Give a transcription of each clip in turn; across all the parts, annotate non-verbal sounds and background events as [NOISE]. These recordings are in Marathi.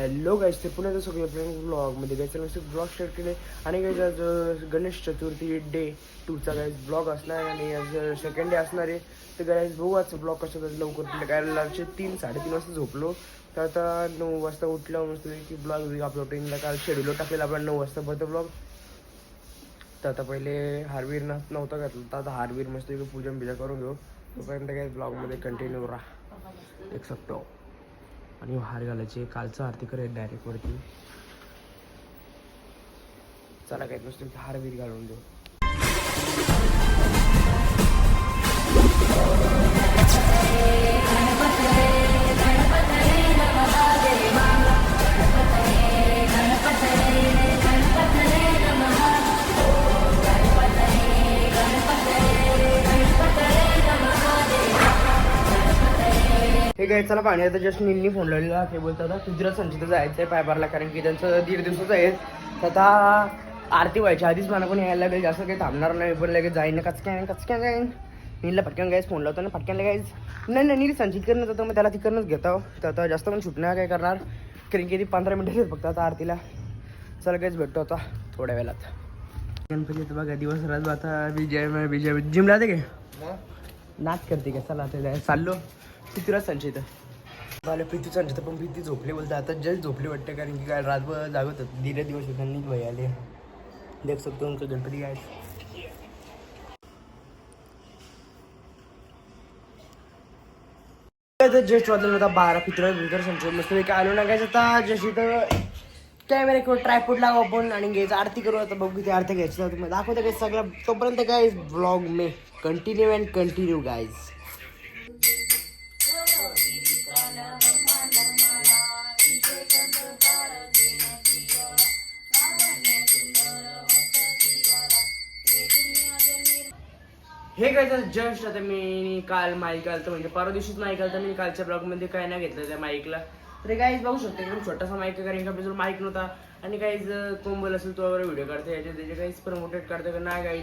Eh, हॅलो गाईस ते पुन्हा एकदा सगळं फ्रेंड ब्लॉगमध्ये गायचं नसतं ब्लॉग स्टार्ट केले आणि गाईज आज गणेश चतुर्थी डे टूचा गाईज ब्लॉग असणार आणि आज सेकंड डे असणार आहे. तर गाईज बघू आज ब्लॉग कसं कसं लवकर उठलं. काय लालचे तीन साडेतीन वाजता झोपलो. तर आता नऊ वाजता उठल्यावर मस्त की ब्लॉग आपलं ट्रेनला काल शेड्यूल टाकलेला आपला नऊ वाजता बघतो ब्लॉग तर आता पहिले हारवीर नव्हता घातलं. तर आता हारवीर मस्त पूजन बिजा करून घेऊ. तोपर्यंत काय ब्लॉगमध्ये कंटिन्यू राहा. एक सकतो आणि हार घालायचे. कालचं आरती करेल डायरेक्ट वरती. चला काय नुसतं हार बीर घालून देऊ. हे काय चला पाणी आता जस्ट नीलनी फोन लावलेला ते बोलतात आता गुजरात संचित जायचं आहे पायबारला कारण की त्यांचं दीड दिवसाचं आहे. तर आता आरती व्हायची आधीच मला पण यायला लागेल. जास्त काही थांबणार नाही. पण लगेच जाईन. कचक्या कचक्या जाईन नीलला पटकन गायच फोन लावतो ना. पटकन गायच नाही नाही नील संचित करणं जातो. मग त्याला तिकडनंच घेतो. तर आता जास्त पण सुटणार काय करणार? कारण की ती पंधरा मिनिटं फक्त आता आरतीला. चला काहीच भेटतो आता थोड्या वेळात. गणपती येतो बघा दिवस रात आता विजय विजय. जिमला ते काय नाच करते का? चला आता चाललो. प्रीतीला संचित मला प्रीती संचित पण प्रीती झोपली बोलतात. आता जस्ट झोपली वाटते कारण की काय रातभर जागत होत. दिले दिवस त्यांनी वय आले. देख सकतो तुमचं गणपती काय जस्ट वाजलं होता बारा पित्र बितर संचित मस्त काय आलो ना काय आता जशी तर कॅमेरा किंवा ट्रायपोर्ट लावू आपण आणि घ्यायचं आरती करू. आता बघू ते आरती घ्यायची. तर काय सगळं. तोपर्यंत काय ब्लॉग मे. कंटिन्यू अँड कंटिन्यू गाईज हे काय तर जस्ट आता मी काल माईक आलतं म्हणजे परवा दिवशीच माईक आलतं मी कालच्या ब्लॉगमध्ये काय नाही घेतलं त्या माईकला. तर काहीच बघू शकते एकदम छोटासा माईक कारण का आपल्याजवळ माईक नव्हता. आणि काहीच कोंबल असेल तो वगैरे व्हिडिओ काढतो याचे त्याचे काहीच प्रमोटेड करतं का नाही काही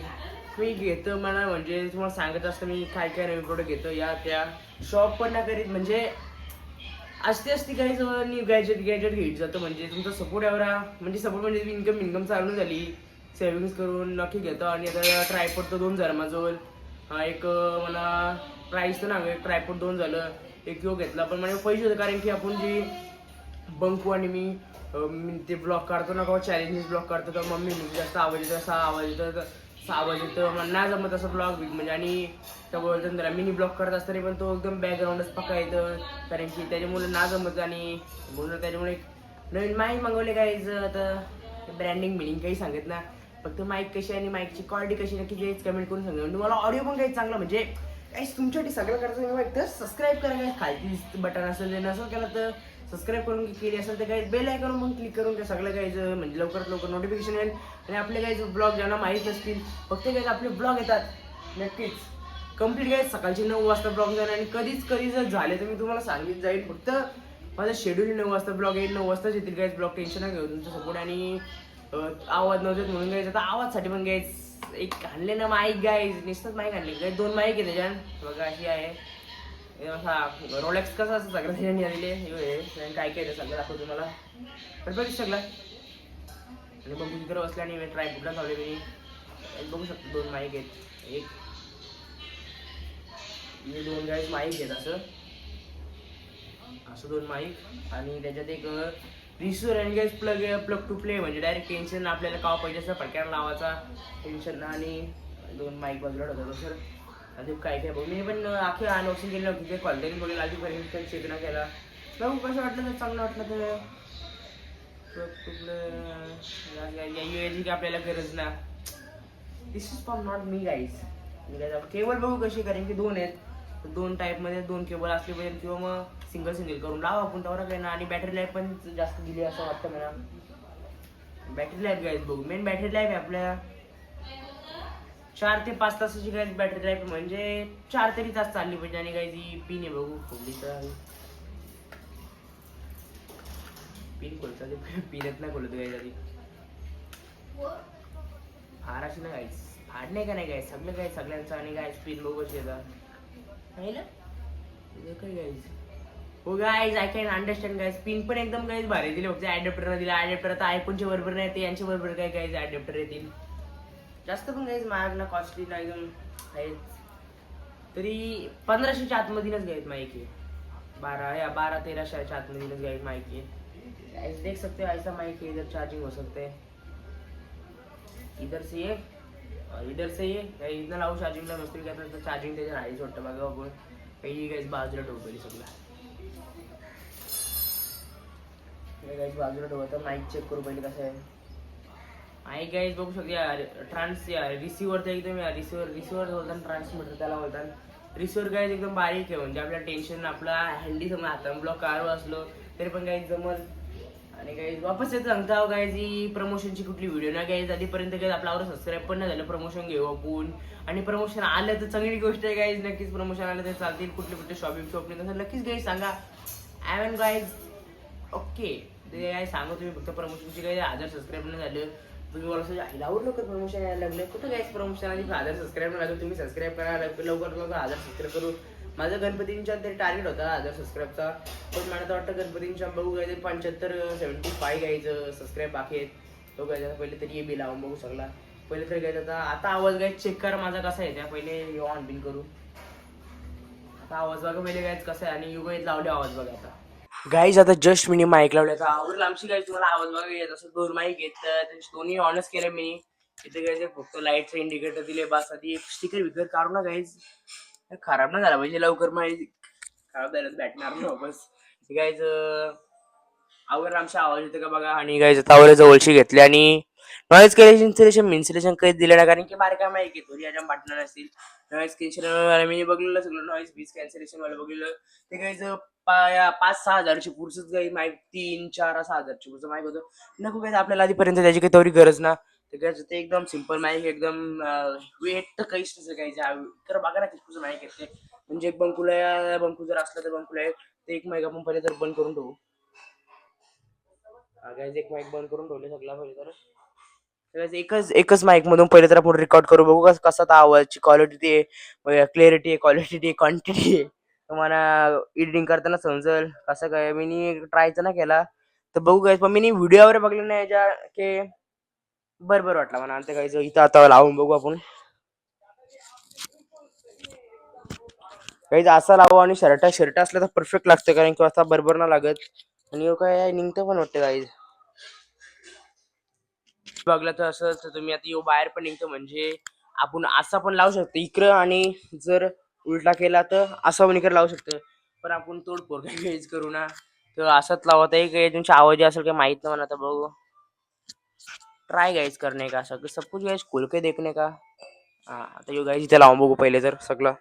मी घेतो मला म्हणजे तुम्हाला सांगत असतं मी काय काय नवीन प्रोडक्ट घेतो या त्या. शॉप पण नाही करीत म्हणजे असते असते काही न्यू गॅजेट गॅजेट घेत जातं म्हणजे तुमचा सपोर्ट एवढा म्हणजे सपोर्ट म्हणजे इन्कम इन्कम चालू झाली. सेव्हिंग्स करून नक्की घेतो आणि आता ट्राय पडतो दोन हजार माझं एक मला प्राईस तर नाही ट्रायपोट दोन झालं. एक किलो घेतला पण म्हणजे पैसे होते कारण की आपण जी बंकू आणि मी मी ते ब्लॉक काढतो ना किंवा चॅलेंजेस ब्लॉक काढतो तर मम्मी म्हणजे जास्त आवाज येतो सहा आवाज येतो तर आवाज येतो मला नाही जमत असं ब्लॉग म्हणजे आणि त्या जरा त्याला मिनी ब्लॉक करत असताना पण तो एकदम बॅकग्राऊंडच पक्का येतं. कारण की त्याच्यामुळे ना जमत आणि म्हणून त्याच्यामुळे नवीन माहीत मागवले काय आता ब्रँडिंग मिनिंग काही सांगत ना फक्त माईक कशी आणि माईकची क्वालिटी कशी नक्की हेच कमेंट करून सांगा. तुम्हाला ऑडिओ पण काही चांगला म्हणजे काहीच तुमच्यासाठी सगळं करायचं मी तर सबस्क्राईब करा काय खालती बटन असेल ते नसेल केलं तर सबस्क्राईब करून केली असेल तर काही बेल आयकॉन मग क्लिक करून ते सगळं काही म्हणजे लवकरात लवकर नोटिफिकेशन येईल. आणि आपले काही ब्लॉग ज्यांना माहीत नसतील फक्त काही आपले ब्लॉग येतात. नक्कीच. कंप्लीट काय सकाळचे नऊ वाजता ब्लॉग जाईल आणि कधीच कधी जर झाले तर मी तुम्हाला सांगित जाईल. फक्त माझं शेड्यूल नऊ वाजता ब्लॉग येईल. नऊ वाजताच येतील काहीच ब्लॉग टेन्शन नाही घेऊ. तुमचं सपोर्ट आणि आवाज नव्हते म्हणून घ्यायचं तर आवाजसाठी पण घ्यायच एक आणले ना माईक गाईज निसतच माईक आणले काय दोन माईक आहे त्याच्यात बघा अशी आहे. असा रोलेक्स कसा असं सगळं त्याच्याने आलेले हे आणि काय काय सगळं दाखवतो तुम्हाला. पण बघू सगळं आणि बघू तिकडे बसल्या आणि ट्राय कुठला चालू मी. बघू शकतो दोन माईक आहेत. एक. मी दोन गाईज माईक घेत असं. असं दोन माईक आणि त्याच्यात एक रिसोर आणि gas plug plug to play म्हणजे डायरेक्ट टेन्शन आपल्याला कावा पाहिजे असं फडक्याला लावायचा. टेन्शन आणि दोन माईक बाजूला होता सर अजून काय काय बघ. मी पण अख्खे अनबॉक्सिंग केलं होतं ते क्वालिटी बघेल आधीपर्यंत चेक नाही केला. बघू कसं वाटलं तर चांगलं वाटलं तर. यू एची की आपल्याला गरज ना. This is for not me guys cable बघू कशी कारण की दोन आहेत. दोन टाईपमध्ये दोन केबल असले पाहिजे किंवा मग सिंगल सिंगल करून लावा आपण त्यावर काही ना. आणि बॅटरी लाईफ पण जास्त दिली असं वाटतं मला. बॅटरी लाईफ गाईज बघू. मेन बॅटरी लाईफ आहे आपल्या. चार ते पाच तासाची काय बॅटरी लाईफ म्हणजे चार तरी तास चालली पाहिजे. आणि काही ती पिन आहे बघू. खोली तर पिन खोलता पिनच नाही खोलत काही तरी फार अशी ना गाईस फाड नाही का नाही गाईस सगळं काय सगळ्यांचं. आणि गाईस पिन बघू कशी हो guys I can understand guys pin पण एकदम गाईज भारी दिले. फक्त ऍडॅप्टर दिला. ऍडॅप्टर आता आयफोनच्या बरोबर नाही ते यांच्या बरोबर काय गाईज ऍडॅप्टर येतील. जास्त पण गाईज महाग ना कॉस्टली ना एकदम आहेत. तरी पंधराशेच्या आतमधीलच गाईज माहिती. बारा या बारा तेराशेच्या आतमधीलच गाईज माहिती. आहे देख सकते हो ऐसा माइक है इधर चार्जिंग हो सकते. इधर से ये. और काही इथं लावू चार्जिंगला मस्त काय तर चार्जिंग त्याच्या राहायचं वाटतं बघा आपण काही गाईस बाजूला ठेवली सगळं काही बाजूला ठेवतं माईक चेक करू पहिले कसं आहे माईक गाईज बघू शकते ट्रान्स रिसिव्हर तर एकदम रिसिव्हर रिसिव्हर बोलतात ट्रान्समीटर त्याला बोलतात रिसिव्हर गाईज एकदम बारीक आहे म्हणजे आपलं टेन्शन आपला हँडी समजा हातान ब्लॉक कार असलो तरी पण काही जमल। आणि गाईज वापस येत सांगता गाईज ही प्रमोशनची कुठली व्हिडिओ नाही गाईज आधीपर्यंत काही आपल्यावर सबस्क्राईब पण नाही झालं प्रमोशन घेऊ आपण. आणि प्रमोशन आलं तर चांगली गोष्ट आहे गाईज नक्कीच प्रमोशन आलं तर चालतील कुठले कुठले शॉपिंग शॉपिंग तसं नक्कीच गाईज सांगा. आय एन गाईज ओके ते काय सांगू तुम्ही फक्त प्रमोशनची काही हजार सबस्क्राईब नाही झालं. तुम्ही मला असं लवकर प्रमोशन यायला लागलं? कुठं गाईज प्रमोशन आधी हजार सबस्क्राईब नाही लागलं तुम्ही सबस्क्राईब करा. लवकर लवकर लवकर हजार सबस्क्राईब करू. माझं गणपतींच्या तरी टार्गेट होता हजार सबस्क्राईबचा पण मला तर वाटतं गणपतींच्या बघू काय पंच्याहत्तर सेवन्टी फाय घ्यायचं सबस्क्राईब बाकी आहेत. तो काय पहिले तरी ये बी लावून बघू सगळा. पहिले तरी काय आता आता आवाज काय चेक करा माझा कसा आहे त्या. पहिले ऑन बिन करू. आता आवाज बघा पहिले काय कसा आहे आणि युग लावले आवाज बघा आता. गाईज आता जस्ट मी माईक लावले. आता आवडलं आमची गाईज तुम्हाला आवाज बघा येत असं दोन माईक येत. त्यांचे दोन्ही ऑनच केले मी. इथे गाईज फक्त लाईटचं इंडिकेटर दिले. बस आधी एक स्टिकर विकर काढू ना गाईज खराब ना झाला पाहिजे लवकर माहिती खराब झालं भेटणार नाही वापस गाईज आवर आमचा आवाज येतो का बघा? आणि गायचं आता जवळशी घेतली आणि नॉईज कॅन्सलेशन इन्सुलेशन काहीच दिलं नाही कारण की बारका माहिती येतो याच्या पार्टनर असतील. नॉईज कॅन्सलेशन मी बघलेलं सगळं नॉईज बीज कॅन्सलेशन वाला बघलेलं. ते काहीच पाच सहा हजारची पुरुषच काही माहिती तीन चार सहा हजारची पुरुष माहिती होतं. नको काही आपल्याला आधीपर्यंत त्याची काही तेवढी गरज ना. तर काय ते एकदम सिंपल माईक एकदम वेट तर काहीच नसेल काही. तर बघा ना किती माईक येते म्हणजे एक बंकुला बंकू जर असलं तर बंकुला ते एक माईक आपण पहिले तर बंद करून ठेवू. गाईज एक माईक बंद करून ठेवले सगळा पहिले तर. एकच एकच माईक मधून पहिले तर आपण रेकॉर्ड करू. बघू कसा तो आवाजची क्वालिटी ते क्लिअरिटी आहे क्वालिटी आहे क्वांटिटी आहे. तुम्हाला एडिटिंग करताना समजेल. कसं काय मी ट्रायचं ना केला. तर बघू काय पण मी व्हिडिओ वगैरे बघले नाही याच्या की बर बर वाटलं मला. ते काही इथं आता लावून बघू आपण. काही असा लावू आणि शर्ट शर्ट असलं तर परफेक्ट लागतं कारण की असा बरोबर ना लागत. आणि काय निघतं पण वाटतं काही बघलं तर असं तर तुम्ही आता यो बाहेर पण निघतो म्हणजे आपण असा पण लावू शकतो. इकडं आणि जर उलटा केला तर असा पण इकडे लावू शकतो. पण आपण तोडफोड [LAUGHS] काही करू ना. तर असंच लावत आहे काही तुमची आवाज असेल काही माहीत नाही म्हणा आता बघू. ट्राय गाईज करणे का? सगळं सब कुछ गाइज खोल के देखने का. हा आता यो गाईज इथे लावून बघू पहिले तर सगळं.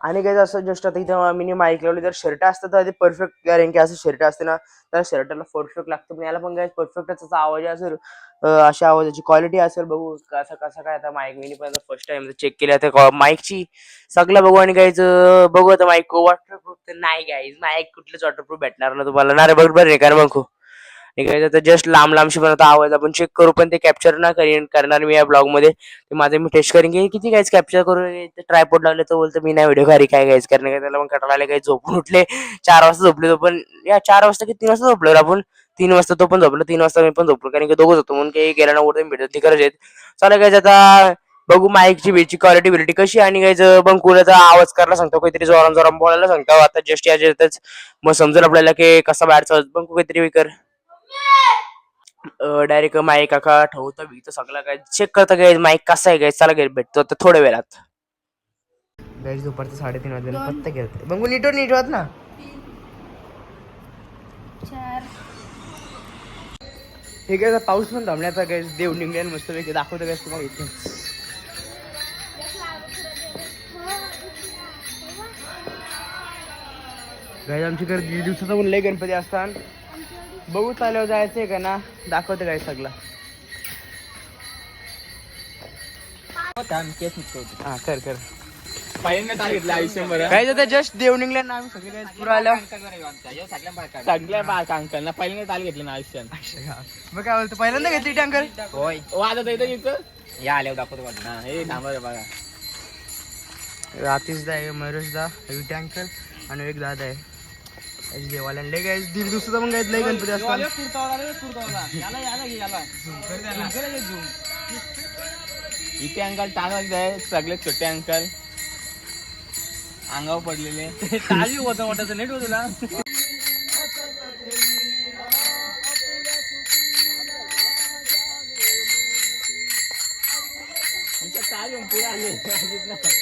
आणि काय असं जस्ट आता इथं मी माईक लावली तर शर्ट असतं तर ते परफेक्ट कारण की असं शर्ट असते ना तर शर्टाला परफेक्ट लागतं. पण याला पण काय परफेक्टच असा आवाज असेल अशा आवाजाची क्वालिटी असेल बघू कसं कसं काय आता माईक मी पण फर्स्ट टाइम चेक केली. आता माईकची सगळं बघू आणि काहीच बघू आता माईक वॉटरप्रूफ तर नाही गाईज माईक कुठलंच वॉटरप्रूफ भेटणार ना तुम्हाला. ना रे बरोबर कारण का मग काय तर जस्ट लांब लांबशी पण आता आवाज आपण चेक करू पण ते कॅप्चर ना करीन करणार मी या ब्लॉगमध्ये. ते माझं मी टेस्ट करेन. की किती काहीच कॅप्चर करू ट्रायपोर्ट लावले तर बोलतो मी नाही व्हिडिओ घरी काय काहीच करणे काय त्याला मग कटाला आले काही झोपून उठले. चार वाजता झोपले तो पण या चार वाजता की तीन वाजता झोपलो आपण. तीन वाजता तो पण झोपलो तीन वाजता मी पण झोपलो कारण की दोघंच होतो. म्हणून काही गेला ना उठून भेटत ती गरज आहेत चालेल काय आता बघू माईकची बेची क्वालिटी बिलिटी कशी आणि काय बंकुलाचा आवाज करायला सांगतो काहीतरी जोराम जोराम बोलायला सांगतो. आता जस्ट याच्यातच मग समजेल आपल्याला की कसा बाहेरचा आवाज. बंकू काहीतरी विकर डायरेक्ट माईक काका ठेवतं बिकतं सगळं काय चेक करतं काय माईक कसा आहे काय चला काय भेटतो आता थोड्या वेळात. गाईज दुपारचं साडेतीन वाजले पत्ता घेत बंगू नीट नीट होत ना. हे काय पाऊस पण थांबण्याचा काय देव निघल्या मस्त पैकी दाखवतो काय तुम्हाला इथे. गाईज आमच्याकडे दीड दिवसाचा पण लय गणपती असतात. बघू चालल्यावर जायचंय का ना? दाखवतो काय सगळं. हा कर कर. पहिल्यांदा घेतलं आयुष्यभर काय जातं जस्ट देव निघल्या ना आम्ही सगळे काय पुरं आलो. सगळ्या बाळका अंकलना पहिल्यांदा ताल घेतली ना आयुष्यात. मग काय बोलतो? पहिल्यांदा घेतली टँकर होय. वाजत येतं इथं या आल्यावर दाखवतो हा हे थांबा रे बघा आतिशदा आहे मयुरेशदा विटे अंकल आणि एक दादा आहे. देवाला लय काय दीड दिवसाचा मग काय लय गणपती असतात इथे अंकल टाकत आहे सगळे छोटे अंकल. अंगावर पडलेले. काळजी होतं वाटायचं नेट होत तुला. काय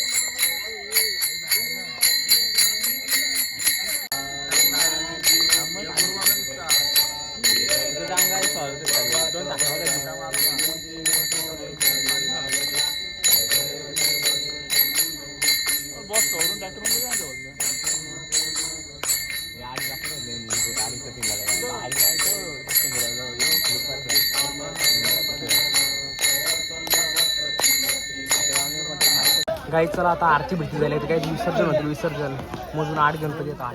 पुढे आले गाई चला आता आरती भेटी झाली. तर काही विसर्जन होतील विसर्जन. मोजून आठ गणपती येतात आठ.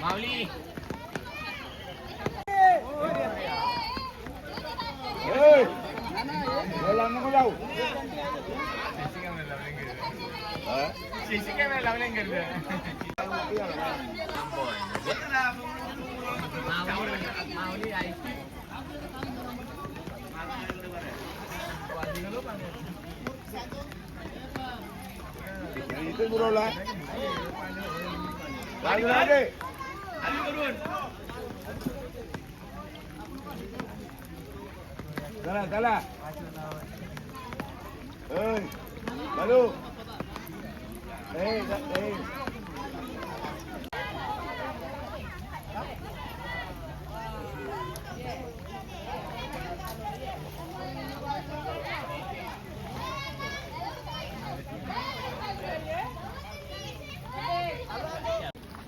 माऊली सीसी कॅमेरा लावले माऊली आई चला चला ओय हॅलो ए ए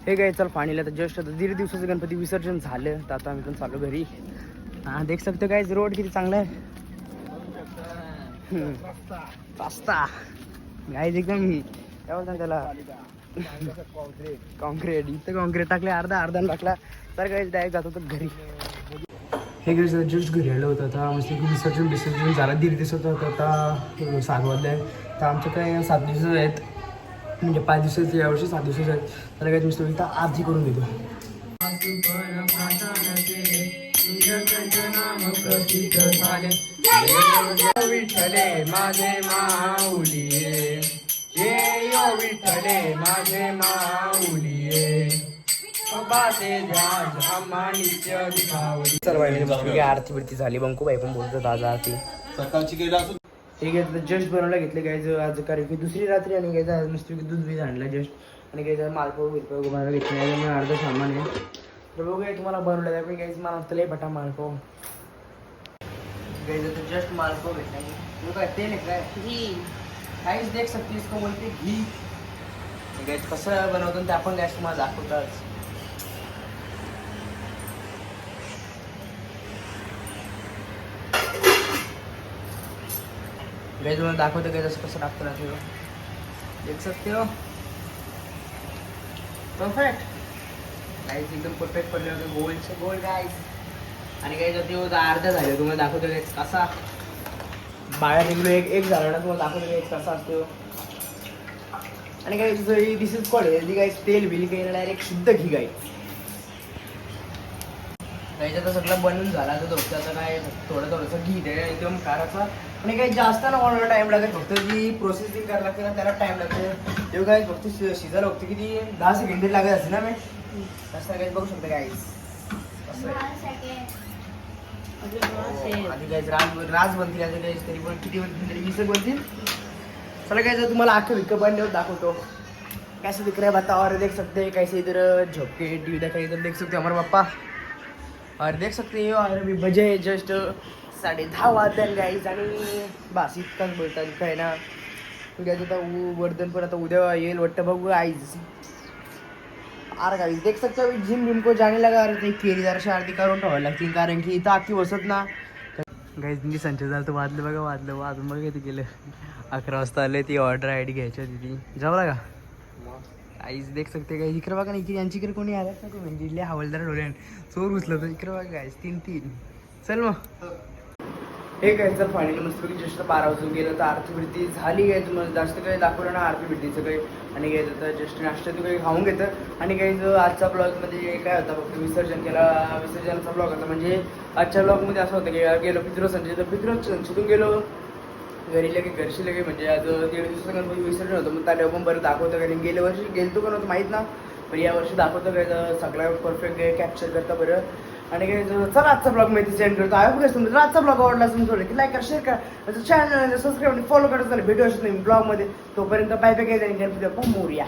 हे काय चल पाणीला तर जस्ट आता दीड दिवसाचं गणपती विसर्जन झालं. तर आता आम्ही पण चालू घरी. हा देख सकते काय रोड किती चांगला आहे? पास्ता. रस्ता एकदम काय बोलतात त्याला? कॉन्क्रीट इथं कॉन्क्रीट टाकले अर्धा अर्धा टाकला. तर काय डायरेक्ट जात होतं घरी. हे दिवस जस्ट घरी आलं होतं आता. मस्त विसर्जन विसर्जन झाला. दीड दिवस होतं आता. सात वाजले आहे. तर आमचं काय सात दिवस आहेत. म्हणजे पाच दिवसाचे यावर्षी सात दिवसाचे आहेत. तर काय मिस्टर इथं आरती करून देतो. विठ्ठले माझे माऊलिये ये यो विठ्ठले माझे माऊलिये सर्वांनी आरती बिरती झाली. बंकूबाई पण बोलतात आज आरती. सकाळची गेला असू हे घेतलं जस्ट बनवला घेतले गायचं आज कारण की दुसरी रात्री आणि गायचं आज नुसतं की दूध बीज आणलं जस्ट आणि गायचं मालपाव बिलपाव बनवायला घेतलं आहे त्यामुळे अर्ध सामान आहे. तर बघूया तुम्हाला बनवलं पण गायचं मला वाटतं लय बटा मालपाव गायचं तर जस्ट मालपाव घेतला आहे काय तेल आहे काय? घी. काहीच देख सकते इसको बोलते घी. गॅस कसं बनवतो ते आपण गॅस तुम्हाला दाखवतात गैस तुम्हाला दाखवतो काय असं कसं टाकतो ना ते देख सकते हो परफेक्ट गाईस एकदम परफेक्ट पडले होते गोल्डचे गोल्ड गाईस आणि काही जर ते अर्धा झाले तुम्हाला दाखवतो गाईस कसा बाहेर निघलो एक एक झाला ना तुम्हाला दाखवतो गाईस कसा असतो आणि काही this is call healthy guys तेल बिल काही डायरेक्ट शुद्ध घी गाई गाईचा तर सगळं बनून झाला तर आता काय थोडं थोडंसं घी ते एकदम काराचा आणि काही जास्त ना बनवायला टाइम लागेल फक्त जी प्रोसेसिंग करायला लागते ना त्याला टाईम लागते. तेव्हा काय फक्त शि- शिजायला बघते किती दहा सेकंड लागत असते ना मी तसं काही बघू शकता काय आधी काय राज राज बनतील आता काय तरी पण किती बनतील तरी वीस एक बनतील चला काय तुम्हाला अख्खं विकत बनल्यावर दाखवतो. कैसे दिख रहा है बता और देख सकते हैं कैसे इधर झोंके टीवी देखा इधर देख सकते हो हमारे पापा। और देख सकते हो और अभी बजे जस्ट साडे दहा वाजता गाईज आणि बस इतकाच बोलतात काय ना. उद्याचं आता उ- वर्धन पण आता उद्या येईल वाटतं बघू आईज अरे गाईज देख सकते जिम बिम को जाने लगा अरे ते केली जरा आरती करून ठेवायला लागतील कारण की इथं आखी बसत ना. गाईज मी संचय झालं तर वाजलं बघा वाजलं वाजून बघा किती गेलं अकरा वाजता आले ती ऑर्डर आय डी घ्यायची होती ती. जाऊ लागा आईच देख सकते का इकडे बघा ना इकडे यांची इकडे कोणी आलाच ना म्हणजे इथले हवालदार डोळे चोर उचलतो तर इकडे बघा गाईज तीन तीन चल मग. हे काय तर फायनली मस्तपैकी जस्ट बारा वाजून गेलं तर आरतीवृत्ती झाली काय तुम्हाला जास्त काही दाखवलं ना आरतीवृत्तीचं काही. आणि काय तर जस्ट नाश्ता तू काही खाऊन घेतं. आणि काही जो आजचा ब्लॉगमध्ये काय होता फक्त विसर्जन केला विसर्जनाचा ब्लॉग होता. म्हणजे आजच्या ब्लॉगमध्ये असं होतं की गेलो पित्रो संचय तर पित्रो संचेतून गेलो. घरी लगे घरशी लगे म्हणजे आज दीड दिवसाचं गणपती विसर्जन होतं. मग त्याला पण बरं दाखवतं कारण गेल्या वर्षी गेलतो का नव्हतं माहीत ना. पण या वर्षी दाखवतं काय तर सगळं परफेक्ट कॅप्चर करता बरं. आणि चला आजचा ब्लॉग माहिती सेंड करतो. आहे बघा तुमचा जर आजचा ब्लॉग आवडला असेल थोडं की लाईक करा शेअर करा. चॅनल सबस्क्राईब फॉलो करत चालेल भेटू असं नाही ब्लॉगमध्ये तोपर्यंत बाय बाय काय गणपती बाप्पा मोरया.